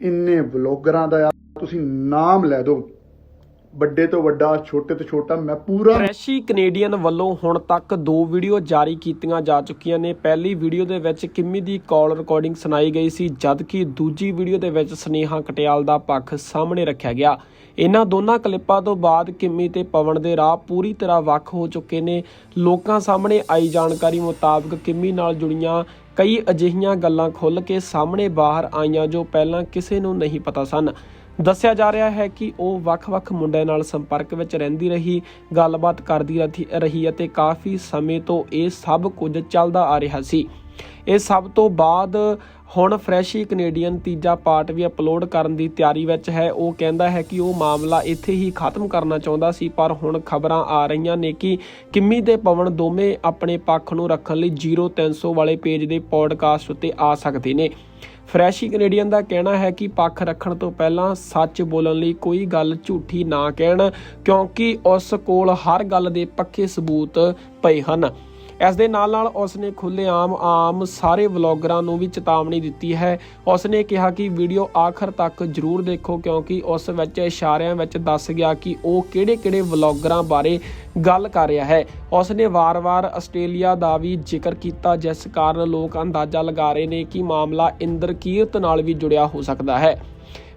ਇੰਨੇ ਵਲੋਗਰਾਂ ਦਾ ਤੁਸੀਂ ਨਾਮ ਲੈ ਦਿਓ। ਵੱਡੇ ਤੋਂ ਵੱਡਾ, ਛੋਟੇ ਤੋਂ ਛੋਟਾ, ਮੈਂ ਪੂਰਾ ਫਰੈਸ਼ੀ ਕੈਨੇਡੀਅਨ ਵੱਲੋਂ ਹੁਣ ਤੱਕ ਦੋ ਵੀਡੀਓ ਜਾਰੀ ਕੀਤੀਆਂ ਜਾ ਚੁੱਕੀਆਂ ਨੇ। ਪਹਿਲੀ ਵੀਡੀਓ ਦੇ ਵਿੱਚ ਕਿੰਮੀ ਦੀ ਕਾਲ ਰਿਕਾਰਡਿੰਗ ਸੁਣਾਈ ਗਈ ਸੀ, ਜਦਕਿ ਦੂਜੀ ਵੀਡੀਓ ਦੇ ਵਿੱਚ ਸਨੇਹਾ ਕਟਿਆਲ ਦਾ ਪੱਖ ਸਾਹਮਣੇ ਰੱਖਿਆ ਗਿਆ। ਇਹਨਾਂ ਦੋਨਾਂ ਕਲਿੱਪਾਂ ਤੋਂ ਬਾਅਦ ਕਿੰਮੀ ਤੇ ਪਵਨ ਦੇ ਰਾਹ ਪੂਰੀ ਤਰ੍ਹਾਂ ਵੱਖ ਹੋ ਚੁੱਕੇ ਨੇ। ਲੋਕਾਂ ਸਾਹਮਣੇ ਆਈ ਜਾਣਕਾਰੀ ਮੁਤਾਬਕ ਕਿੰਮੀ ਨਾਲ ਜੁੜੀਆਂ ਕਈ ਅਜਿਹੀਆਂ ਗੱਲਾਂ ਖੁੱਲ ਕੇ ਸਾਹਮਣੇ ਬਾਹਰ ਆਈਆਂ ਜੋ ਪਹਿਲਾਂ ਕਿਸੇ ਨੂੰ ਨਹੀਂ ਪਤਾ ਸਨ। ਦੱਸਿਆ ਜਾ ਰਿਹਾ ਹੈ ਕਿ ਉਹ ਵੱਖ-ਵੱਖ ਮੁੰਡਿਆਂ ਨਾਲ ਸੰਪਰਕ ਵਿੱਚ ਰਹਿੰਦੀ ਰਹੀ, ਗੱਲਬਾਤ ਕਰਦੀ ਰਹੀ- ਰਹੀ ਅਤੇ ਕਾਫੀ ਸਮੇਂ ਤੋਂ ਇਹ ਸਭ ਕੁਝ ਚੱਲਦਾ ਆ ਰਿਹਾ ਸੀ। ਇਹ ਸਭ ਤੋਂ ਬਾਅਦ ਹੁਣ ਫਰੈਸ਼ੀ ਕੈਨੇਡੀਅਨ ਤੀਜਾ ਪਾਰਟ ਵੀ ਅਪਲੋਡ ਕਰਨ ਦੀ ਤਿਆਰੀ ਵਿੱਚ ਹੈ। ਉਹ ਕਹਿੰਦਾ ਹੈ ਕਿ ਉਹ ਮਾਮਲਾ ਇੱਥੇ ਹੀ ਖਤਮ ਕਰਨਾ ਚਾਹੁੰਦਾ ਸੀ, ਪਰ ਹੁਣ ਖਬਰਾਂ ਆ ਰਹੀਆਂ ਨੇ ਕਿ ਕਿੰਮੀ ਤੇ ਪਵਨ ਦੋਵੇਂ ਆਪਣੇ ਪੱਖ ਨੂੰ ਰੱਖਣ ਲਈ 0300 ਵਾਲੇ ਪੇਜ ਦੇ ਪੋਡਕਾਸਟ ਉੱਤੇ ਆ ਸਕਦੇ ਨੇ। ਫਰੈਸ਼ੀ ਕੈਨੇਡੀਅਨ ਦਾ ਕਹਿਣਾ ਹੈ ਕਿ ਪੱਖ ਰੱਖਣ ਤੋਂ ਪਹਿਲਾਂ ਸੱਚ ਬੋਲਣ ਲਈ ਕੋਈ ਗੱਲ ਝੂਠੀ ਨਾ ਕਹਿਣ, ਕਿਉਂਕਿ ਉਸ ਕੋਲ ਹਰ ਗੱਲ ਦੇ ਪੱਕੇ ਸਬੂਤ ਪਏ ਹਨ। ਇਸ ਦੇ ਨਾਲ ਨਾਲ ਉਸ ਨੇ ਖੁੱਲ੍ਹੇਆਮ ਆਮ ਸਾਰੇ ਵਲੌਗਰਾਂ ਨੂੰ ਵੀ ਚੇਤਾਵਨੀ ਦਿੱਤੀ ਹੈ। ਉਸ ਨੇ ਕਿਹਾ ਕਿ ਵੀਡੀਓ ਆਖਰ ਤੱਕ ਜ਼ਰੂਰ ਦੇਖੋ ਕਿਉਂਕਿ ਉਸ ਵਿੱਚ ਇਸ਼ਾਰਿਆਂ ਵਿੱਚ ਦੱਸ ਗਿਆ ਕਿ ਉਹ ਕਿਹੜੇ-ਕਿਹੜੇ ਵਲੌਗਰਾਂ ਬਾਰੇ ਗੱਲ ਕਰ ਰਿਹਾ ਹੈ। ਉਸ ਨੇ ਵਾਰ-ਵਾਰ ਆਸਟ੍ਰੇਲੀਆ ਦਾ ਵੀ ਜ਼ਿਕਰ ਕੀਤਾ, ਜਿਸ ਕਾਰਨ ਲੋਕ ਅੰਦਾਜ਼ਾ ਲਗਾ ਰਹੇ ਨੇ ਕਿ ਮਾਮਲਾ ਇੰਦਰ ਕੀਰਤ ਨਾਲ ਵੀ ਜੁੜਿਆ ਹੋ ਸਕਦਾ ਹੈ।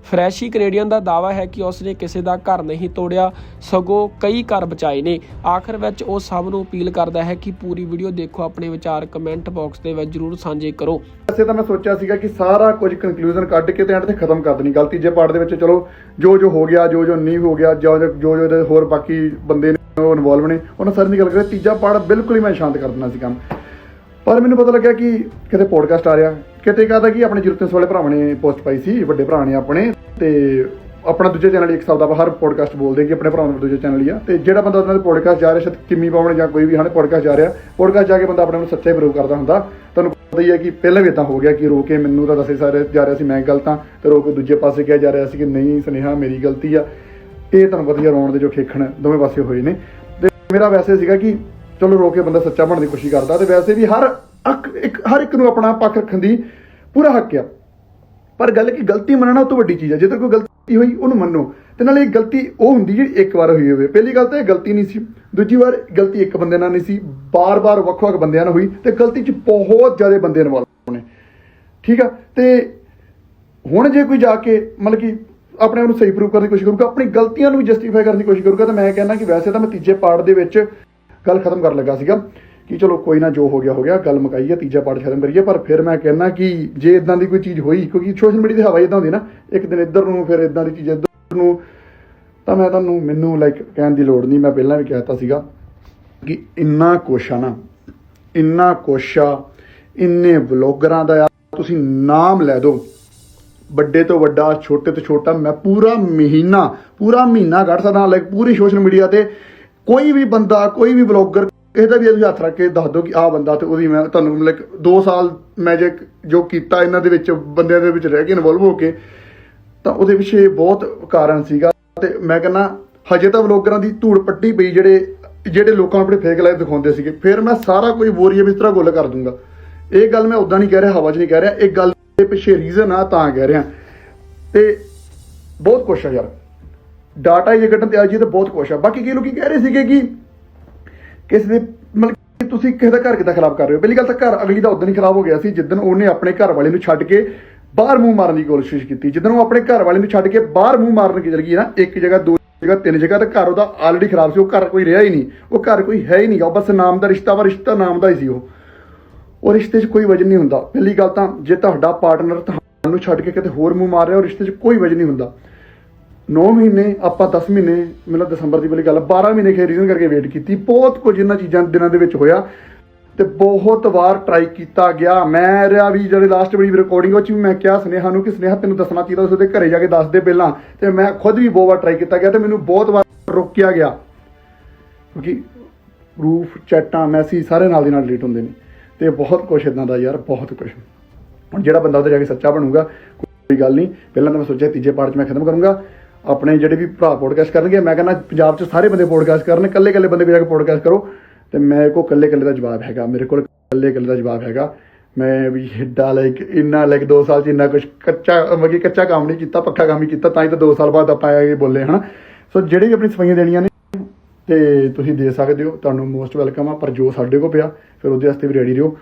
ਫਰੈਸ਼ੀ ਕੈਨੇਡੀਅਨ ਦਾ ਦਾਵਾ ਹੈ ਕਿ ਉਸਨੇ ਕਿਸੇ ਦਾ ਘਰ ਨਹੀਂ ਤੋੜਿਆ, ਸਗੋਂ ਕਈ ਘਰ ਬਚਾਏ ਨੇ। ਆਖਰ ਵਿੱਚ ਉਹ ਸਭ ਨੂੰ ਅਪੀਲ ਕਰਦਾ ਹੈ ਕਿ ਪੂਰੀ ਵੀਡੀਓ ਦੇਖੋ, ਆਪਣੇ ਵਿਚਾਰ ਕਮੈਂਟ ਬਾਕਸ ਦੇ ਵਿੱਚ ਜਰੂਰ ਸਾਂਝੇ ਕਰੋ। ਵੈਸੇ ਤਾਂ ਮੈਂ ਸੋਚਿਆ ਸੀਗਾ ਕਿ ਸਾਰਾ ਕੁਝ ਕੰਕਲੂਜਨ ਕੱਢ ਕੇ ਤੇ ਐਂਡ ਤੇ ਖਤਮ ਕਰ ਦੇਣੀ, ਗਲਤੀ ਜੇ ਪਾਰਟ ਦੇ ਵਿੱਚ ਚਲੋ, ਜੋ ਜੋ ਹੋ ਗਿਆ, ਜੋ ਜੋ ਨਹੀਂ ਹੋ ਗਿਆ, ਜੋ ਜੋ ਜੋ ਜੋ ਇਹਦੇ ਹੋਰ ਬਾਕੀ ਬੰਦੇ ਨੇ ਉਹ ਇਨਵੋਲਵ ਨੇ, ਉਹਨਾਂ ਸਾਰਿਆਂ ਦੀ ਗੱਲ ਕਰੇ ਤੀਜਾ ਪਾਰਟ ਬਿਲਕੁਲ ਹੀ ਮੈਂ ਸ਼ਾਂਤ ਕਰ ਦੇਣਾ ਸੀ ਕੰਮ। ਪਰ ਮੈਨੂੰ ਪਤਾ ਲੱਗਿਆ ਕਿ ਕਿਤੇ ਪੋਡਕਾਸਟ ਆ ਰਿਹਾ ਕਿਤੇ ਕਹਦਾ ਕਿ ਆਪਣੇ ਜ਼ਰੂਰਤਾਂ ਵਾਲੇ ਭਰਾਵਾਂ ਨੇ ਪੋਸਟ ਪਾਈ ਸੀ, ਵੱਡੇ ਭਰਾ ਨੇ ਆਪਣੇ, ਤੇ ਆਪਣਾ ਦੂਜੇ ਚੈਨਲ ਇੱਕ ਸ਼ਬਦ ਆਪਾਂ ਹਰ ਪੋਡਕਾਸਟ ਬੋਲਦੇ ਕਿ ਆਪਣੇ ਭਰਾਵਾਂ ਦਾ ਦੂਜੇ ਚੈਨਲ ਹੀ ਆ, ਤੇ ਜਿਹੜਾ ਬੰਦਾ ਉਹਨਾਂ ਦੇ ਪੋਡਕਾਸਟ ਜਾ ਰਿਹਾ, ਸ਼ਾਇਦ ਕਿੰਮੀ ਪਾਉਣ ਜਾਂ ਕੋਈ ਵੀ ਹਨ ਪੋਡਕਾਸਟ ਜਾ ਰਿਹਾ ਪੋਡਕਾਸਟ ਜਾ ਕੇ ਬੰਦਾ ਆਪਣੇ ਨੂੰ ਸੱਚਾ ਹੀ ਪ੍ਰੂਵ ਕਰਦਾ ਹੁੰਦਾ। ਤੁਹਾਨੂੰ ਪਤਾ ਹੀ ਹੈ ਕਿ ਪਹਿਲਾਂ ਵੀ ਇਦਾਂ ਹੋ ਗਿਆ ਕਿ ਰੋ ਕੇ ਮੈਨੂੰ ਤਾਂ ਦੱਸੇ ਸਾਰੇ ਜਾ ਰਿਹਾ ਸੀ, ਮੈਂ ਗਲਤ ਹਾਂ ਤੇ ਰੋ ਕੇ ਦੂਜੇ ਪਾਸੇ ਕਿਹਾ ਜਾ ਰਿਹਾ ਸੀ ਕਿ ਨਹੀਂ ਸੁਨੇਹਾ, ਮੇਰੀ ਗਲਤੀ ਆ। ਇਹ ਤੁਹਾਨੂੰ ਪਤਾ ਹੀ ਆ, ਰੋਣ ਦੇ ਜੋ ਖੇਖਣ ਦੋਵੇਂ ਪਾਸੇ ਹੋਏ ਨੇ। ਤੇ ਮੇਰਾ ਵੈਸੇ ਸੀਗਾ ਕਿ ਚਲੋ ਰੋ ਕੇ ਬੰਦਾ ਸੱਚਾ ਬਣਨ ਦੀ ਕੋਸ਼ਿਸ਼ ਕਰਦਾ, ਤੇ ਵੈਸੇ ਵੀ ਹਰ ਇੱਕ ਹਰ ਇੱਕ ਨੂੰ ਆਪਣਾ ਪੱਖ ਰੱਖਣ ਦੀ ਪੂਰਾ ਹੱਕ ਆ। ਪਰ ਗੱਲ ਕਿ ਗਲਤੀ ਮੰਨਣਾ ਉਹ ਤੋਂ ਵੱਡੀ ਚੀਜ਼ ਹੈ ਜੇ ਜੇਕਰ ਕੋਈ ਗਲਤੀ ਹੋਈ, ਉਹਨੂੰ ਮੰਨੋ। ਤੇ ਨਾਲੇ ਇਹ ਗਲਤੀ ਉਹ ਹੁੰਦੀ ਜਿਹੜੀ ਇੱਕ ਵਾਰ ਹੋਈ ਹੋਵੇ। ਪਹਿਲੀ ਗੱਲ ਤਾਂ ਇਹ ਗਲਤੀ ਨਹੀਂ ਸੀ। ਦੂਜੀ ਵਾਰ ਗਲਤੀ ਇੱਕ ਬੰਦੇ ਨਾਲ ਨਹੀਂ ਸੀ। ਬਾਰ-ਬਾਰ, ਵੱਖ-ਵੱਖ ਬੰਦਿਆਂ ਨਾਲ ਹੋਈ। ਤੇ ਗਲਤੀ 'ਚ ਬਹੁਤ ਜ਼ਿਆਦਾ ਬੰਦੇ ਇਨਵੋਲਵ ਨੇ ਠੀਕ ਆ? ਤੇ ਹੁਣ ਜੇ ਕੋਈ ਜਾ ਕੇ ਮਤਲਬ ਕਿ ਆਪਣੇ ਆਪ ਨੂੰ ਸਹੀ ਪ੍ਰੂਵ ਕਰਨ ਦੀ ਕੋਸ਼ਿਸ਼ ਕਰੂਗਾ, ਆਪਣੀ ਗਲਤੀਆਂ ਨੂੰ ਵੀ ਜਸਟੀਫਾਈ ਕਰਨ ਦੀ ਕੋਸ਼ਿਸ਼ ਕਰੂਗਾ, ਤਾਂ ਮੈਂ ਕਹਿੰਦਾ ਕਿ ਵੈਸੇ ਤਾਂ ਮੈਂ ਤੀਜੇ ਪਾਰਟ ਦੇ ਵਿੱਚ ਗੱਲ ਖਤਮ ਕਰਨ ਲੱਗਾ ਸੀਗਾ। ਕਿ ਚਲੋ ਕੋਈ ਨਾ ਜੋ ਹੋ ਗਿਆ ਹੋ ਗਿਆ, ਗੱਲ ਮੁਕਾਈਏ, ਤੀਜਾ ਪਾਠ ਖਤਮ ਕਰੀਏ, ਪਰ ਫਿਰ ਮੈਂ ਕਹਿੰਦਾ ਕਿ ਜੇ ਇਦਾਂ ਦੀ ਕੋਈ ਚੀਜ਼ ਹੋਈ, ਕਿਉਂਕਿ ਸੋਸ਼ਲ ਮੀਡੀਆ ਦੀ ਹਵਾ ਇਦਾਂ ਹੁੰਦੀ ਨਾ, ਇੱਕ ਦਿਨ ਇੱਧਰ ਨੂੰ, ਫਿਰ ਇਦਾਂ ਦੀ ਚੀਜ਼ ਇੱਧਰ ਨੂੰ, ਤਾਂ ਮੈਂ ਤੁਹਾਨੂੰ, ਮੈਨੂੰ ਲਾਈਕ ਕਹਿਣ ਦੀ ਲੋੜ ਨਹੀਂ, ਮੈਂ ਪਹਿਲਾਂ ਵੀ ਕਹਿਤਾ ਸੀਗਾ ਕਿ ਇੰਨਾ ਕੁਛ ਆ ਨਾ, ਇੰਨਾ ਕੁਛ ਆ, ਇੰਨੇ ਵਲੋਗਰਾਂ ਦਾ ਤੁਸੀਂ ਨਾਮ ਲੈ ਦਿਓ, ਵੱਡੇ ਤੋਂ ਵੱਡਾ, ਛੋਟੇ ਤੋਂ ਛੋਟਾ, ਮੈਂ ਪੂਰਾ ਮਹੀਨਾ ਪੂਰਾ ਮਹੀਨਾ ਕੱਢ ਸਕਦਾ ਲਾਈਕ ਪੂਰੀ ਸੋਸ਼ਲ ਮੀਡੀਆ ਤੇ, ਕੋਈ ਵੀ ਬੰਦਾ, ਕੋਈ ਵੀ ਵਲੌਗਰ ਇਹਦਾ ਵੀ ਤੁਸੀਂ ਹੱਥ ਰੱਖ ਕੇ ਦੱਸ ਦਿਓ ਕਿ ਆਹ ਬੰਦਾ ਤੇ ਉਹਦੀ ਮੈਂ ਤੁਹਾਨੂੰ ਲਾਈਕ 2 ਸਾਲ ਮੈਂ ਜੇ ਜੋ ਕੀਤਾ ਇਹਨਾਂ ਦੇ ਵਿੱਚ, ਬੰਦਿਆਂ ਦੇ ਵਿੱਚ ਰਹਿ ਕੇ ਇਨਵੋਲਵ ਹੋ ਕੇ, ਤਾਂ ਉਹਦੇ ਪਿੱਛੇ ਬਹੁਤ ਕਾਰਨ ਸੀਗਾ ਤੇ ਮੈਂ ਕਹਿੰਦਾ ਹਜੇ ਤਾਂ ਵਲੋਗਰਾਂ ਦੀ ਧੂੜ ਪੱਟੀ ਪਈ ਜਿਹੜੇ ਜਿਹੜੇ ਲੋਕਾਂ ਨੂੰ ਆਪਣੇ ਫੇਕ ਲਾਈਫ ਦਿਖਾਉਂਦੇ ਸੀਗੇ। ਫਿਰ ਮੈਂ ਸਾਰਾ ਕੁਝ ਬੋਰੀਏ ਵਿੱਚ ਤਰ੍ਹਾਂ ਗੁੱਲ ਕਰ ਦੂੰਗਾ। ਇਹ ਗੱਲ ਮੈਂ ਉਦਾਂ ਨਹੀਂ ਕਹਿ ਰਿਹਾ, ਹਵਾ 'ਚ ਨਹੀਂ ਕਹਿ ਰਿਹਾ, ਇਹ ਗੱਲ ਦੇ ਪਿੱਛੇ ਰੀਜ਼ਨ ਆ, ਤਾਂ ਕਹਿ ਰਿਹਾ। ਤੇ ਬਹੁਤ ਕੁਛ ਆ ਯਾਰ। ਡਾਟਾ ਜੇ ਕੱਢਣ ਤੇ ਆ ਜੀ ਤਾਂ ਬਹੁਤ ਕੁਛ ਆ। ਬਾਕੀ ਕਈ ਲੋਕੀ ਕਹਿ ਰਹੇ ਸੀਗੇ ਕਿ ਕਿਸੇ ਦੇ, ਮਤਲਬ ਕਿ ਤੁਸੀਂ ਕਿਸੇ ਦਾ ਘਰ ਕਿੱਦਾਂ ਖਰਾਬ ਕਰ ਰਹੇ ਹੋ? ਪਹਿਲੀ ਗੱਲ ਤਾਂ ਘਰ ਅਗਲੀ ਦਾ ਉਦੋਂ ਹੀ ਖਰਾਬ ਹੋ ਗਿਆ ਸੀ ਜਿੱਦਣ ਉਹਨੇ ਆਪਣੇ ਘਰ ਵਾਲੇ ਨੂੰ ਛੱਡ ਕੇ ਬਾਹਰ ਮੂੰਹ ਮਾਰਨ ਦੀ ਕੋਸ਼ਿਸ਼ ਕੀਤੀ। ਜਿੱਦਣ ਉਹ ਆਪਣੇ ਘਰ ਵਾਲੇ ਨੂੰ ਛੱਡ ਕੇ ਬਾਹਰ ਮੂੰਹ ਮਾਰਨ ਕੀ ਚਲ ਗਈ ਨਾ, ਇੱਕ ਜਗ੍ਹਾ, ਦੋ ਜਗ੍ਹਾ, ਤਿੰਨ ਜਗ੍ਹਾ, ਤੇ ਘਰ ਉਹਦਾ ਆਲਰੇਡੀ ਖਰਾਬ ਸੀ, ਉਹ ਘਰ ਕੋਈ ਰਿਹਾ ਹੀ ਨਹੀਂ। ਉਹ ਘਰ ਕੋਈ ਹੈ ਹੀ ਨਹੀਂ ਉਹ ਬਸ ਨਾਮ ਦਾ ਰਿਸ਼ਤਾ ਵਾ, ਰਿਸ਼ਤਾ ਨਾਮ ਦਾ ਹੀ ਸੀ ਉਹ। ਉਹ ਰਿਸ਼ਤੇ 'ਚ ਕੋਈ ਵਜਨ ਨਹੀਂ ਹੁੰਦਾ। ਪਹਿਲੀ ਗੱਲ ਤਾਂ ਜੇ ਤੁਹਾਡਾ ਪਾਰਟਨਰ ਤੁਹਾਨੂੰ ਛੱਡ ਕੇ ਕਿਤੇ ਹੋਰ ਮੂੰਹ ਮਾਰ ਰਿਹਾ, ਉਹ ਰਿਸ਼ਤੇ 'ਚ ਕੋਈ ਵਜਨ ਨਹੀਂ ਹੁੰਦਾ। 9 ਮਹੀਨੇ, ਆਪਾਂ 10 ਮਹੀਨੇ ਮਤਲਬ ਦਸੰਬਰ ਦੀ ਵਾਲੀ ਗੱਲ 12 ਮਹੀਨੇ ਖੇ ਰੀਜ਼ਨ ਕਰਕੇ ਵੇਟ ਕੀਤੀ। ਬਹੁਤ ਕੁਝ ਇਹਨਾਂ ਚੀਜ਼ਾਂ ਦਿਨਾਂ ਦੇ ਵਿੱਚ ਹੋਇਆ ਤੇ ਬਹੁਤ ਵਾਰ ਟਰਾਈ ਕੀਤਾ ਗਿਆ। ਮੈਂ ਰਿਹਾ ਵੀ ਜਿਹੜੇ ਲਾਸਟ ਵਾਰੀ ਰਿਕਾਰਡਿੰਗ ਵਿੱਚ ਵੀ ਮੈਂ ਕਿਹਾ ਸੁਨੇਹਾ ਨੂੰ ਕਿ ਸੁਨੇਹਾ ਤੈਨੂੰ ਦੱਸਣਾ ਚਾਹੀਦਾ ਸੀ ਉਹਦੇ ਘਰੇ ਜਾ ਕੇ ਦੱਸ ਦੇ ਪਹਿਲਾਂ। ਤੇ ਮੈਂ ਖੁਦ ਵੀ ਬਹੁਤ ਵਾਰ ਟਰਾਈ ਕੀਤਾ ਗਿਆ ਤੇ ਮੈਨੂੰ ਬਹੁਤ ਵਾਰ ਰੋਕਿਆ ਗਿਆ। ਕਿਉਂਕਿ ਪ੍ਰੂਫ ਚੈਟਾਂ ਮੈਸੇਜ ਸਾਰੇ ਨਾਲ ਦੀ ਨਾਲ ਡਿਲੀਟ ਹੁੰਦੇ ਨੇ। ਤੇ ਬਹੁਤ ਕੁਝ ਇਦਾਂ ਦਾ ਯਾਰ, ਬਹੁਤ ਕੁਝ ਹੁਣ ਜਿਹੜਾ ਬੰਦਾ ਉਹਦੇ ਜਾ ਕੇ ਸੱਚਾ ਬਣੂਗਾ, ਕੋਈ ਗੱਲ ਨਹੀਂ। ਪਹਿਲਾਂ ਤਾਂ ਮੈਂ ਸੋਚਿਆ ਤੀਜੇ ਪਾਰਟ 'ਚ ਮੈਂ ਖਤਮ ਕਰੂੰਗਾ। ਆਪਣੇ ਜਿਹੜੇ ਵੀ ਭਰਾ ਪੋਡਕਾਸਟ ਕਰਨਗੇ, ਮੈਂ ਕਹਿੰਦਾ ਪੰਜਾਬ 'ਚ ਸਾਰੇ ਬੰਦੇ ਪੋਡਕਾਸਟ ਕਰਨ ਇਕੱਲੇ ਇਕੱਲੇ ਬੰਦੇ ਵੀ ਜਾ ਕੇ ਪੋਡਕਾਸਟ ਕਰੋ। ਤੇ ਮੇਰੇ ਕੋਲ ਇਕੱਲੇ ਇਕੱਲੇ ਦਾ ਜਵਾਬ ਹੈਗਾ, ਮੇਰੇ ਕੋਲ ਇਕੱਲੇ ਇਕੱਲੇ ਦਾ ਜਵਾਬ ਹੈਗਾ। ਮੈਂ ਵੀ ਹਿੱਡਾ ਲਾਈਕ ਇੰਨਾ ਲਾਈਕ 2 ਸਾਲ ਚ ਇੰਨਾ ਕੁਝ ਕੱਚਾ, ਮਤਲਬ ਕਿ ਕੱਚਾ ਕੰਮ ਨਹੀਂ ਕੀਤਾ, ਪੱਕਾ ਕੰਮ ਹੀ ਕੀਤਾ, ਤਾਂ ਹੀ ਤਾਂ 2 ਸਾਲ ਬਾਅਦ ਆਪਾਂ ਇਹ ਬੋਲੇ, ਹਨਾ? ਸੋ ਜਿਹੜੇ ਵੀ ਆਪਣੀ ਸਫਾਈਆਂ ਦੇਣੀਆਂ ਨੇ, ਤੇ ਤੁਸੀਂ ਦੇ ਸਕਦੇ ਹੋ। ਤੁਹਾਨੂੰ ਮੋਸਟ ਵੈਲਕਮ ਆ, ਪਰ ਜੋ ਸਾਡੇ ਕੋਲ ਪਿਆ, ਫਿਰ ਉਹਦੇ ਵਾਸਤੇ ਵੀ ਰੈਡੀ ਰਹੋ।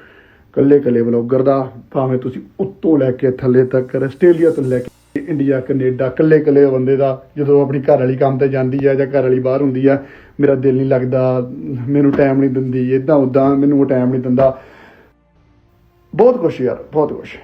ਕੱਲੇ ਕੱਲੇ ਵਲੌਗਰ ਦਾ, ਭਾਵੇਂ ਤੁਸੀਂ ਉੱਤੋਂ ਲੈ ਕੇ ਥੱਲੇ ਤੱਕ ਆਸਟ੍ਰੇਲੀਆ ਤੋਂ ਲੈ ਕੇ ਕੇ ਇੰਡੀਆ, ਕੈਨੇਡਾ ਇਕੱਲੇ ਇਕੱਲੇ ਬੰਦੇ ਦਾ ਜਦੋਂ ਆਪਣੀ ਘਰ ਵਾਲੀ ਕੰਮ ਤੇ ਜਾਂਦੀ ਆ ਜਾਂ ਘਰ ਵਾਲੀ ਬਾਹਰ ਹੁੰਦੀ ਆ, ਮੇਰਾ ਦਿਲ ਨਹੀਂ ਲੱਗਦਾ, ਮੈਨੂੰ ਟਾਈਮ ਨਹੀਂ ਦਿੰਦੀ ਇਦਾਂ ਉਦਾਂ ਮੈਨੂੰ ਉਹ ਟਾਈਮ ਨਹੀਂ ਦਿੰਦਾ। ਬਹੁਤ ਕੁਛ ਯਾਰ, ਬਹੁਤ ਕੁਛ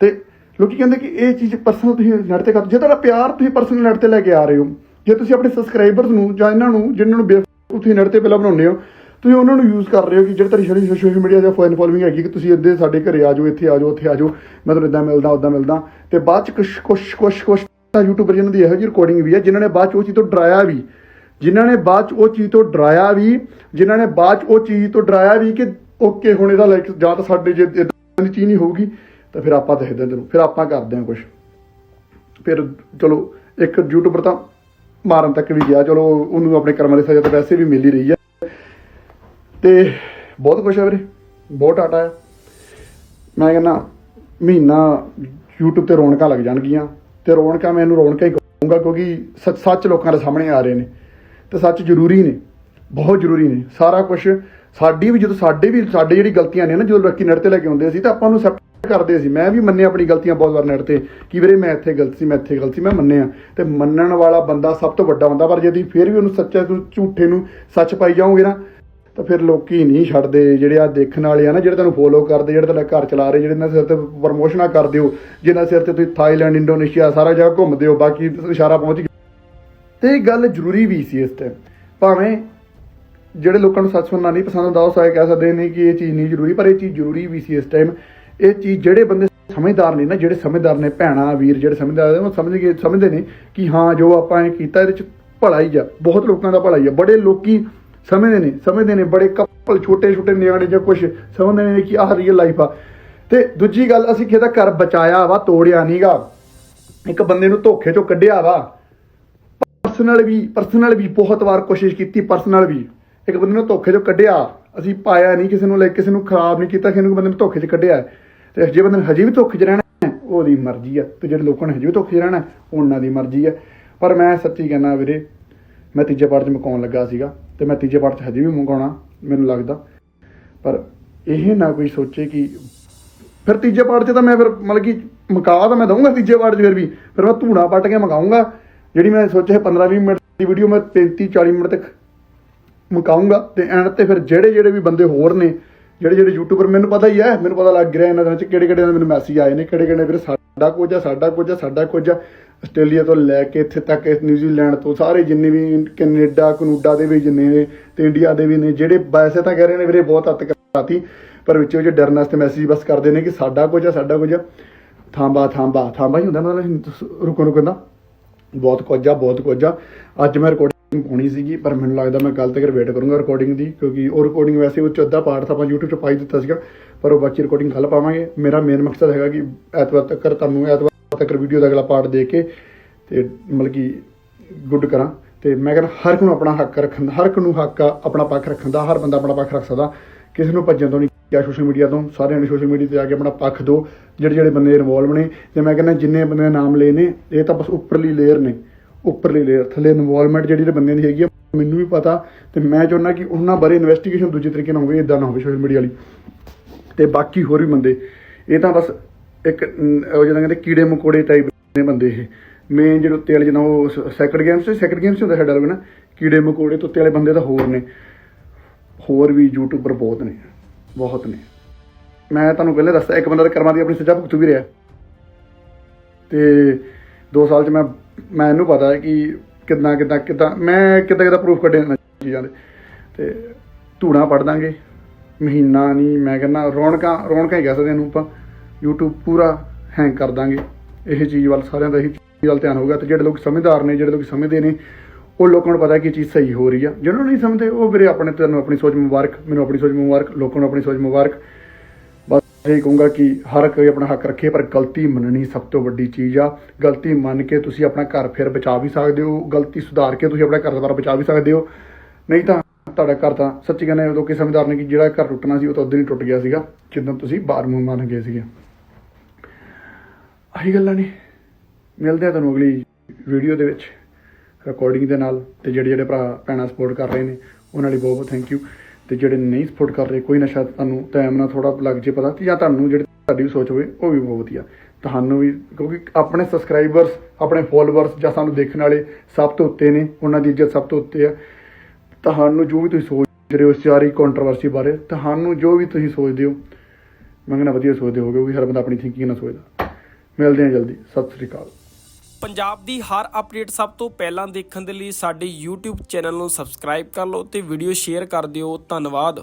ਤੇ ਲੋਕੀ ਕਹਿੰਦੇ ਕਿ ਇਹ ਚੀਜ਼ ਪਰਸਨਲ ਤੁਸੀਂ ਨੈਟ ਤੇ ਕਰ, ਜੇ ਤੁਹਾਡਾ ਪਿਆਰ ਤੁਸੀਂ ਪਰਸਨਲ ਨੈਟ ਤੇ ਲੈ ਕੇ ਆ ਰਹੇ ਹੋ, ਜੇ ਤੁਸੀਂ ਆਪਣੇ ਸਬਸਕ੍ਰਾਈਬਰਸ ਨੂੰ ਜਾਂ ਇਹਨਾਂ ਨੂੰ, ਜਿਨ੍ਹਾਂ ਨੂੰ ਬੇਵਕੂਫ ਤੁਸੀਂ ਨੈਟ ਤੇ ਪਹਿਲਾਂ ਬਣਾਉਂਦੇ ਹੋ ਤੁਸੀਂ ਉਹਨਾਂ ਨੂੰ ਯੂਜ਼ ਕਰ ਰਹੇ ਹੋ ਕਿ ਜਿਹੜੇ ਤੁਹਾਡੀ ਜਿਹੜੀ ਸੋਸ਼ਲ ਮੀਡੀਆ ਜਾਂ ਫੋਨ ਫੋਲੋਇੰਗ ਹੈਗੀ, ਕਿ ਤੁਸੀਂ ਇੱਦੇ ਸਾਡੇ ਘਰੇ ਆ ਜਾਓ, ਇੱਥੇ ਆ ਜਾਓ, ਉੱਥੇ ਆ ਜਾਓ, ਮੈਂ ਤੁਹਾਨੂੰ ਇਦਾਂ ਮਿਲਦਾ ਉਦਾਂ ਮਿਲਦਾ। ਤੇ ਬਾਅਦ ਚ ਕੁਛ ਕੁਛ ਕੁਛ ਕੁਛ ਤਾਂ ਯੂਟਿਊਬਰ ਜਿਨ੍ਹਾਂ ਦੀ ਇਹੋ ਜਿਹੀ ਰਿਕਾਰਡਿੰਗ ਵੀ ਹੈ, ਜਿਨ੍ਹਾਂ ਨੇ ਬਾਅਦ ਚ ਉਹ ਚੀਜ਼ ਤੋਂ ਡਰਾਇਆ ਵੀ। ਜਿਨ੍ਹਾਂ ਨੇ ਬਾਅਦ ਚ ਉਹ ਚੀਜ਼ ਤੋਂ ਡਰਾਇਆ ਵੀ, ਜਿਨ੍ਹਾਂ ਨੇ ਬਾਅਦ ਚ ਉਹ ਚੀਜ਼ ਤੋਂ ਡਰਾਇਆ ਵੀ ਕਿ ਓਕੇ, ਹੁਣ ਇਹਦਾ ਲਾਈਕ ਜਾਂ ਤਾਂ ਸਾਡੇ ਜੇ ਇਦਾਂ ਦੀ ਚੀਜ਼ ਨਹੀਂ ਹੋਊਗੀ, ਤਾਂ ਫਿਰ ਆਪਾਂ ਦੇਖਦੇ ਹਾਂ ਤੈਨੂੰ ਫਿਰ ਆਪਾਂ ਕਰਦੇ ਹਾਂ ਕੁਝ ਫਿਰ ਚਲੋ, ਇੱਕ ਯੂਟਿਊਬਰ ਤਾਂ ਮਾਰਨ ਤੱਕ ਵੀ ਗਿਆ, ਚਲੋ ਉਹਨੂੰ ਆਪਣੇ ਕਰਮਾਂ ਦੀ ਸਜ਼ਾ ਤਾਂ ਵੈਸੇ ਵੀ ਮਿਲ ਹੀ ਰਹੀ ਹੈ। ਤੇ ਬਹੁਤ ਕੁਛ ਹੈ ਵੀਰੇ, ਬਹੁਤ ਆਟਾ ਹੈ ਮੈਂ ਕਹਿੰਦਾ, ਮਹੀਨਾ YouTube ਤੇ ਰੌਣਕਾਂ ਲੱਗ ਜਾਣਗੀਆਂ ਤੇ ਰੌਣਕਾਂ ਮੈਂ ਇਹਨੂੰ ਰੌਣਕਾਂ ਹੀ ਕਹੂੰਗਾ ਕਿਉਂਕਿ ਸੱਚ ਸੱਚ ਲੋਕਾਂ ਦੇ ਸਾਹਮਣੇ ਆ ਰਹੇ ਨੇ ਤੇ ਸੱਚ ਜ਼ਰੂਰੀ ਨੇ, ਬਹੁਤ ਜ਼ਰੂਰੀ ਨੇ। ਸਾਰਾ ਕੁਝ ਸਾਡੀ ਵੀ ਜਦੋਂ ਸਾਡੇ ਵੀ ਸਾਡੇ ਜਿਹੜੀ ਗਲਤੀਆਂ ਨੇ ਨਾ, ਜਦੋਂ ਲੋਕੀ ਨੜ ਤੇ ਲੈ ਕੇ ਆਉਂਦੇ ਸੀ, ਤਾਂ ਆਪਾਂ ਉਹਨੂੰ ਐਕਸੈਪਟ ਕਰਦੇ ਸੀ। ਮੈਂ ਵੀ ਮੰਨਿਆ ਆਪਣੀ ਗਲਤੀਆਂ ਬਹੁਤ ਵਾਰ ਨੜ ਤੇ ਕਿ ਵੀਰੇ ਮੈਂ ਇੱਥੇ ਗਲਤ ਸੀ, ਮੈਂ ਇੱਥੇ ਗਲਤ ਸੀ, ਮੈਂ ਮੰਨਿਆ। ਤੇ ਮੰਨਣ ਵਾਲਾ ਬੰਦਾ ਸਭ ਤੋਂ ਵੱਡਾ ਹੁੰਦਾ, ਪਰ ਜੇ ਤੁਸੀਂ ਫਿਰ ਵੀ ਉਹਨੂੰ ਸੱਚੇ ਨੂੰ ਝੂਠੇ ਨੂੰ ਸੱਚ ਪਾਈ ਜਾਓਗੇ ਨਾ ਤਾਂ ਫਿਰ ਲੋਕੀ ਨਹੀਂ ਛੱਡਦੇ ਜਿਹੜੇ ਆ ਦੇਖਣ ਵਾਲੇ ਆ ਨਾ, ਜਿਹੜੇ ਤੁਹਾਨੂੰ ਫੋਲੋ ਕਰਦੇ, ਜਿਹੜੇ ਤੁਹਾਡਾ ਘਰ ਚਲਾ ਰਹੇ, ਜਿਹੜੇ ਇਹਨਾਂ ਸਿਰ ਤੇ ਪ੍ਰਮੋਸ਼ਨਾਂ ਕਰਦੇ ਹੋ ਜਿਹਨਾਂ ਸਿਰ ਤੇ ਤੁਸੀਂ ਥਾਈਲੈਂਡ ਇੰਡੋਨੇਸ਼ੀਆ ਸਾਰਾ ਜਗ੍ਹਾ ਘੁੰਮਦੇ ਹੋ, ਬਾਕੀ ਇਸ਼ਾਰਾ ਪਹੁੰਚ ਗਿਆ। ਤੇ ਇਹ ਗੱਲ ਜ਼ਰੂਰੀ ਵੀ ਸੀ ਇਸ ਟਾਈਮ ਭਾਵੇਂ ਜਿਹੜੇ ਲੋਕਾਂ ਨੂੰ ਸੱਚ ਸੁਣਨਾ ਨਹੀਂ ਪਸੰਦ ਆਉਂਦਾ ਉਹ ਸਾਰੇ ਕਹਿ ਸਕਦੇ ਨੇ ਕਿ ਇਹ ਚੀਜ਼ ਨਹੀਂ ਜ਼ਰੂਰੀ, ਪਰ ਇਹ ਚੀਜ਼ ਜ਼ਰੂਰੀ ਵੀ ਸੀ ਇਸ ਟਾਈਮ ਇਹ ਚੀਜ਼ ਜਿਹੜੇ ਬੰਦੇ ਸਮਝਦਾਰ ਨੇ ਨਾ, ਜਿਹੜੇ ਸਮਝਦਾਰ ਨੇ ਭੈਣਾ, ਵੀਰ ਜਿਹੜੇ ਸਮਝਦਾਰ ਨੇ, ਉਹ ਸਮਝ ਗਏ, ਸਮਝਦੇ ਨੇ ਕਿ ਹਾਂ, ਜੋ ਆਪਾਂ ਇਹ ਕੀਤਾ, ਇਹਦੇ ਚ ਭਲਾ ਹੀ ਆ, ਬਹੁਤ ਲੋਕਾਂ ਦਾ ਭਲਾ ਹੀ ਆ। ਬੜੇ ਲੋਕੀ ਸਮਝਦੇ ਨੇ ਸਮਝਦੇ ਨੇ ਬੜੇ ਕਪਲ ਛੋਟੇ ਛੋਟੇ ਨਿਆਣੇ ਜਾਂ ਕੁਝ ਸਮਝਦੇ ਨੇ ਕਿ ਆਹ ਰੀਅਲ ਲਾਈਫ ਆ। ਤੇ ਦੂਜੀ ਗੱਲ, ਅਸੀਂ ਕਿਹਦਾ ਘਰ ਬਚਾਇਆ ਵਾ, ਤੋੜਿਆ ਨਹੀਂਗਾ ਇੱਕ ਬੰਦੇ ਨੂੰ ਧੋਖੇ ਚੋਂ ਕੱਢਿਆ ਵਾ। ਪਰਸਨਲ ਵੀ ਪਰਸਨਲ ਵੀ ਬਹੁਤ ਵਾਰ ਕੋਸ਼ਿਸ਼ ਕੀਤੀ ਪਰਸਨਲ ਵੀ। ਇੱਕ ਬੰਦੇ ਨੂੰ ਧੋਖੇ ਚੋਂ ਕੱਢਿਆ। ਅਸੀਂ ਪਾਇਆ ਨਹੀਂ ਕਿਸੇ ਨੂੰ ਲੈ ਕਿਸੇ ਨੂੰ ਖਰਾਬ ਨਹੀਂ ਕੀਤਾ, ਕਿਸੇ ਨੂੰ ਬੰਦੇ ਨੂੰ ਧੋਖੇ 'ਚ ਕੱਢਿਆ। ਤੇ ਜੇ ਬੰਦੇ ਨੇ ਹਜੇ ਵੀ ਧੋਖੇ 'ਚ ਰਹਿਣਾ ਉਹਦੀ ਮਰਜ਼ੀ ਆ। ਤੇ ਜਿਹੜੇ ਲੋਕਾਂ ਨੇ ਹਜੇ ਵੀ ਧੋਖੇ 'ਚ ਰਹਿਣਾ ਉਹਨਾਂ ਦੀ ਮਰਜ਼ੀ ਆ। ਪਰ ਮੈਂ ਸੱਚੀ ਕਹਿੰਦਾ ਵੀਰੇ ਮੈਂ ਤੀਜੇ ਪਾਰਟ 'ਚ ਮੁਕਾਉਣ ਲੱਗਾ ਸੀਗਾ ਤੇ ਮੈਂ ਤੀਜੇ ਪਾਰਟ 'ਚ ਹਜੇ ਵੀ ਮੁਕਾਉਣਾ ਮੈਨੂੰ ਲੱਗਦਾ। ਪਰ ਇਹ ਨਾ ਕੋਈ ਸੋਚੇ ਕਿ ਫਿਰ ਤੀਜੇ ਪਾਰਟ 'ਚ ਤਾਂ ਮੈਂ ਫਿਰ ਮਤਲਬ ਕਿ ਮਕਾ ਤਾਂ ਮੈਂ ਦਊਂਗਾ ਤੀਜੇ ਪਾਰਟ 'ਚ ਫਿਰ ਵੀ, ਫਿਰ ਮੈਂ ਧੂਣਾ ਪੱਟ ਕੇ ਮਕਾਉਂਗਾ ਜਿਹੜੀ ਮੈਂ ਸੋਚਿਆ 15-20 ਮਿੰਟ ਦੀ ਵੀਡੀਓ ਮੈਂ 35-40 ਮਿੰਟ ਤੱਕ ਮੁਕਾਉਂਗਾ ਤੇ ਐਂਡ ਤੇ ਫਿਰ ਜਿਹੜੇ ਜਿਹੜੇ ਵੀ ਬੰਦੇ ਹੋਰ ਨੇ, ਜਿਹੜੇ ਜਿਹੜੇ ਯੂਟਿਊਬਰ ਮੈਨੂੰ ਪਤਾ ਹੀ ਹੈ ਮੈਨੂੰ ਪਤਾ ਲੱਗ ਰਿਹਾ ਇਹਨਾਂ ਦੇ ਵਿੱਚ ਕਿਹੜੇ ਕਿਹੜੇ ਮੈਨੂੰ ਮੈਸੇਜ ਆਏ ਨੇ, ਕਿਹੜੇ ਕਿਹੜੇ ਵੀਰੇ ਸਾਡਾ ਕੁਝ ਆ, ਸਾਡਾ ਕੁਝ ਆ, ਸਾਡਾ ਕੁਝ ਆ। ਆਸਟ੍ਰੇਲੀਆ ਤੋਂ ਲੈ ਕੇ ਇੱਥੇ ਤੱਕ ਨਿਊਜ਼ੀਲੈਂਡ ਤੋਂ, ਸਾਰੇ ਜਿੰਨੇ ਵੀ ਕੈਨੇਡਾ, ਕਨੂਡਾ ਦੇ ਵੀ ਜਿੰਨੇ ਨੇ ਤੇ ਇੰਡੀਆ ਦੇ ਵੀ ਨੇ, ਜਿਹੜੇ ਵੈਸੇ ਤਾਂ ਕਹਿ ਰਹੇ ਨੇ ਵੀਰੇ ਬਹੁਤ ਹੱਦ ਕਰਾਤੀ ਪਰ ਵਿੱਚੋਂ ਜੇ ਡਰਨ ਵਾਸਤੇ ਮੈਸੇਜ ਬਸ ਕਰਦੇ ਨੇ ਕਿ ਸਾਡਾ ਕੁਝ ਆ, ਸਾਡਾ ਕੁਝ ਆ। ਥਾਂਬਾ ਥਾਂਬਾ ਥਾਂਬਾ ਹੀ ਹੁੰਦਾ ਮਤਲਬ ਰੁਕੋ ਰੁਕੋ ਦਾ ਬਹੁਤ ਕੁਝ ਆ, ਬਹੁਤ ਕੁਝ ਆ। ਅੱਜ ਮੈਂ ਰਿਕਾਰਡਿੰਗ ਪਾਉਣੀ ਸੀਗੀ, ਪਰ ਮੈਨੂੰ ਲੱਗਦਾ ਮੈਂ ਕੱਲ ਤੱਕ ਵੇਟ ਕਰੂੰਗਾ ਰਿਕਾਰਡਿੰਗ ਦੀ, ਕਿਉਂਕਿ ਉਹ ਰਿਕਾਰਡਿੰਗ ਵੈਸੇ ਉਹ 'ਚ ਅੱਧਾ ਪਾਰਟ ਤਾਂ ਆਪਾਂ YouTube 'ਚ ਪਾਈ ਦਿੱਤਾ ਸੀਗਾ, ਪਰ ਉਹ ਬਾਕੀ ਰਿਕਾਰਡਿੰਗ ਕੱਲ ਪਾਵਾਂਗੇ। ਮੇਰਾ ਮੇਨ ਮਕਸਦ ਹੈਗਾ ਕਿ ਐਤਵਾਰ ਤੱਕ ਤੁਹਾਨੂੰ ਐਤਵਾਰ ਤੱਕ ਵੀਡੀਓ ਦਾ ਅਗਲਾ ਪਾਰਟ ਦੇ ਕੇ ਤੇ ਮਤਲਬ ਕਿ ਗੁੱਡ ਕਰਾਂ। ਤੇ ਮੈਂ ਕਹਿੰਦਾ ਹਰ ਇੱਕ ਨੂੰ ਆਪਣਾ ਹੱਕ ਰੱਖਣ ਦਾ, ਹਰ ਇੱਕ ਨੂੰ ਹੱਕ ਆ ਆਪਣਾ ਪੱਖ ਰੱਖਣ ਦਾ, ਹਰ ਬੰਦਾ ਆਪਣਾ ਪੱਖ ਰੱਖ ਸਕਦਾ। ਕਿਸੇ ਨੂੰ ਭੱਜਣ ਤੋਂ ਨਹੀਂ ਕਿਹਾ ਸੋਸ਼ਲ ਮੀਡੀਆ ਤੋਂ, ਸਾਰਿਆਂ ਨੇ ਸੋਸ਼ਲ ਮੀਡੀਆ ਤੇ ਆ ਕੇ ਆਪਣਾ ਪੱਖ ਦਿਓ ਜਿਹੜੇ ਜਿਹੜੇ ਬੰਦੇ ਇਨਵੋਲਵ ਨੇ। ਤੇ ਮੈਂ ਕਹਿੰਦਾ ਜਿੰਨੇ ਬੰਦੇ ਦੇ ਨਾਮ ਲਏ ਨੇ, ਇਹ ਤਾਂ ਬਸ ਉੱਪਰਲੀ ਲੇਅਰ ਨੇ, ਉੱਪਰਲੀ ਲੇਅਰ ਥੱਲੇ ਇਨਵੋਲਵਮੈਂਟ ਜਿਹੜੀ ਜਿਹੜੇ ਬੰਦਿਆਂ ਦੀ ਹੈਗੀ ਆ, ਮੈਨੂੰ ਵੀ ਪਤਾ। ਤੇ ਮੈਂ ਚਾਹੁੰਦਾ ਕਿ ਉਹਨਾਂ ਬਾਰੇ ਇਨਵੈਸਟੀਗੇਸ਼ਨ ਦੂਜੇ ਤਰੀਕੇ ਨਾਲ ਹੋਵੇ ਇਦਾਂ ਨਾ ਹੋਵੇ ਸੋਸ਼ਲ ਮੀਡੀਆ ਵਾਲੀ। ਤੇ ਬਾਕੀ ਹੋਰ ਵੀ ਬੰਦੇ, ਇਹ ਤਾਂ ਬਸ ਇੱਕ ਉਹ ਜਿਹੜਾ ਕਹਿੰਦੇ ਕੀੜੇ ਮਕੋੜੇ ਟਾਈਪ ਨੇ ਬੰਦੇ ਇਹ। ਮੇਨ ਜਿਹੜੇ ਉੱਤੇ ਵਾਲੇ ਜਦੋਂ ਉਹ ਸੈਕੰਡ ਗੇਮਸ ਤੇ ਸੈਕੰਡ ਗੇਮਸ ਹੁੰਦਾ ਸਾਡਾ ਲੋਕ ਨਾ। ਕੀੜੇ ਮਕੋੜੇ ਤੋਂ ਉੱਤੇ ਵਾਲੇ ਬੰਦੇ ਤਾਂ ਹੋਰ ਨੇ। ਹੋਰ ਵੀ ਯੂਟਿਊਬਰ ਬਹੁਤ ਨੇ ਬਹੁਤ ਨੇ। ਮੈਂ ਤੁਹਾਨੂੰ ਪਹਿਲੇ ਦੱਸਦਾ ਇੱਕ ਬੰਦਾ ਤਾਂ ਕਰਮਾਂ ਦੀ ਆਪਣੀ ਸਜ਼ਾ ਭੁਗਤ ਵੀ ਰਿਹਾ। ਤੇ 2 ਸਾਲ ਚ ਮੈਂ, ਮੈਨੂੰ ਪਤਾ ਹੈ ਕਿ ਕਿੱਦਾਂ ਕਿੱਦਾਂ ਕਿੱਦਾਂ, ਮੈਂ ਕਿੱਦਾਂ ਕਿੱਦਾਂ ਪ੍ਰੂਫ ਕੱਢਿਆ ਇਹਨਾਂ ਚੀਜ਼ਾਂ ਦੇ। ਤੇ ਧੂਣਾ ਪੜ ਦਾਂਗੇ। ਮਹੀਨਾ ਨਹੀਂ, ਮੈਂ ਕਹਿੰਦਾ ਰੌਣਕਾਂ ਰੌਣਕਾਂ ਹੀ ਕਹਿ ਸਕਦੇ ਇਹਨੂੰ ਆਪਾਂ। YouTube ਪੂਰਾ ਹੈਂਗ ਕਰ ਦਾਂਗੇ। ਇਹ ਚੀਜ਼ ਵੱਲ ਸਾਰਿਆਂ ਦਾ ਇਹੀ ਚੀਜ਼ ਵੱਲ ਧਿਆਨ ਹੋਊਗਾ ਤੇ ਜਿਹੜੇ ਲੋਕ ਸਮਝਦਾਰ ਨੇ, ਜਿਹੜੇ ਲੋਕ ਸਮਝਦੇ ਨੇ, ਉਹ ਲੋਕਾਂ ਨੂੰ ਪਤਾ ਕਿ ਇਹ ਚੀਜ਼ ਸਹੀ ਹੋ ਰਹੀ ਆ। ਜਿਹਨਾਂ ਨੂੰ ਨਹੀਂ ਸਮਝਦੇ, ਉਹ ਵੀਰੇ ਆਪਣੇ ਤੁਹਾਨੂੰ ਆਪਣੀ ਸੋਚ ਮੁਬਾਰਕ, ਮੈਨੂੰ ਆਪਣੀ ਸੋਚ ਮੁਬਾਰਕ, ਲੋਕਾਂ ਨੂੰ ਆਪਣੀ ਸੋਚ ਮੁਬਾਰਕ। ਬਸ ਇਹ ਕਹੂੰਗਾ ਕਿ ਹਰ ਕੋਈ ਆਪਣਾ ਹੱਕ ਰੱਖੇ, ਪਰ ਗਲਤੀ ਮੰਨਣੀ ਸਭ ਤੋਂ ਵੱਡੀ ਚੀਜ਼ ਆ। ਗਲਤੀ ਮੰਨ ਕੇ ਤੁਸੀਂ ਆਪਣਾ ਘਰ ਫਿਰ ਬਚਾ ਵੀ ਸਕਦੇ ਹੋ, ਗਲਤੀ ਸੁਧਾਰ ਕੇ ਤੁਸੀਂ ਆਪਣਾ ਘਰ ਦੁਬਾਰਾ ਬਚਾ ਵੀ ਸਕਦੇ ਹੋ। ਨਹੀਂ ਤਾਂ ਤੁਹਾਡਾ ਘਰ ਤਾਂ ਸੱਚੀ ਕਹਿੰਦੇ ਉਦੋਂ ਕਿਸੇ ਸਮਝਦਾਰ ਨੇ ਕਿ ਜਿਹੜਾ ਘਰ ਟੁੱਟਣਾ ਸੀ, ਉਹ ਤਾਂ ਉਦੋਂ ਹੀ ਟੁੱਟ ਗਿਆ ਸੀਗਾ ਜਿੱਦਾਂ ਤੁਸੀਂ ਬਾਹਰ ਮੂੰਹ ਮਾਰਨ ਗਏ ਸੀਗੇ। ਆਹੀ ਗੱਲਾਂ ਨੇ। ਮਿਲਦੇ ਆ ਤੁਹਾਨੂੰ ਅਗਲੀ ਵੀਡੀਓ ਦੇ ਵਿੱਚ ਰਿਕਾਰਡਿੰਗ ਦੇ ਨਾਲ ਤੇ ਜਿਹੜੇ ਜਿਹੜੇ ਭਰਾ, ਭੈਣਾਂ ਸਪੋਰਟ ਕਰ ਰਹੇ ਨੇ, ਉਹਨਾਂ ਲਈ ਬਹੁਤ ਬਹੁਤ ਥੈਂਕ ਯੂ ਤੇ ਜਿਹੜੇ ਨਹੀਂ ਸਪੋਰਟ ਕਰ ਰਹੇ, ਕੋਈ ਨਾ ਸ਼ਾਇਦ ਤੁਹਾਨੂੰ ਟਾਈਮ ਨਾਲ ਥੋੜਾ ਲੱਗ ਜੇ ਪਤਾ ਤੇ ਜਾਂ ਤੁਹਾਨੂੰ ਜਿਹੜੀ ਤੁਹਾਡੀ ਵੀ ਸੋਚ ਹੋਵੇ, ਉਹ ਵੀ ਬਹੁਤ ਵਧੀਆ। ਤੁਹਾਨੂੰ ਵੀ, ਕਿਉਂਕਿ ਆਪਣੇ ਸਬਸਕ੍ਰਾਈਬਰਸ ਆਪਣੇ ਫੋਲੋਅਰਸ ਜਾਂ ਸਾਨੂੰ ਦੇਖਣ ਵਾਲੇ ਸਭ ਤੋਂ ਉੱਤੇ ਨੇ, ਉਹਨਾਂ ਦੀ ਇੱਜ਼ਤ ਸਭ ਤੋਂ ਉੱਤੇ ਆ। ਤੁਹਾਨੂੰ ਜੋ ਵੀ ਤੁਸੀਂ ਸੋਚ ਰਹੇ ਹੋ ਇਸ ਸਾਰੀ ਕੰਟਰੋਵਰਸੀ ਬਾਰੇ, ਤੁਹਾਨੂੰ ਜੋ ਵੀ ਤੁਸੀਂ ਸੋਚਦੇ ਹੋ, ਮੰਗਣਾ ਵਧੀਆ ਸੋਚਦੇ ਹੋਗੇ ਕਿਉਂਕਿ ਹਰ ਬੰਦਾ ਆਪਣੀ ਥਿੰਕਿੰਗ ਨਾਲ ਸੋਚਦਾ। ਮਿਲਦੇ ਹਾਂ ਜਲਦੀ। ਸਤਿ ਸ੍ਰੀ ਅਕਾਲ। ਪੰਜਾਬ ਦੀ ਹਰ ਅਪਡੇਟ ਸਭ ਤੋਂ ਪਹਿਲਾਂ ਦੇਖਣ ਦੇ ਲਈ ਸਾਡੇ YouTube ਚੈਨਲ ਨੂੰ ਸਬਸਕ੍ਰਾਈਬ ਕਰ ਲਓ ਤੇ ਵੀਡੀਓ ਸ਼ੇਅਰ ਕਰ ਦਿਓ। ਧੰਨਵਾਦ।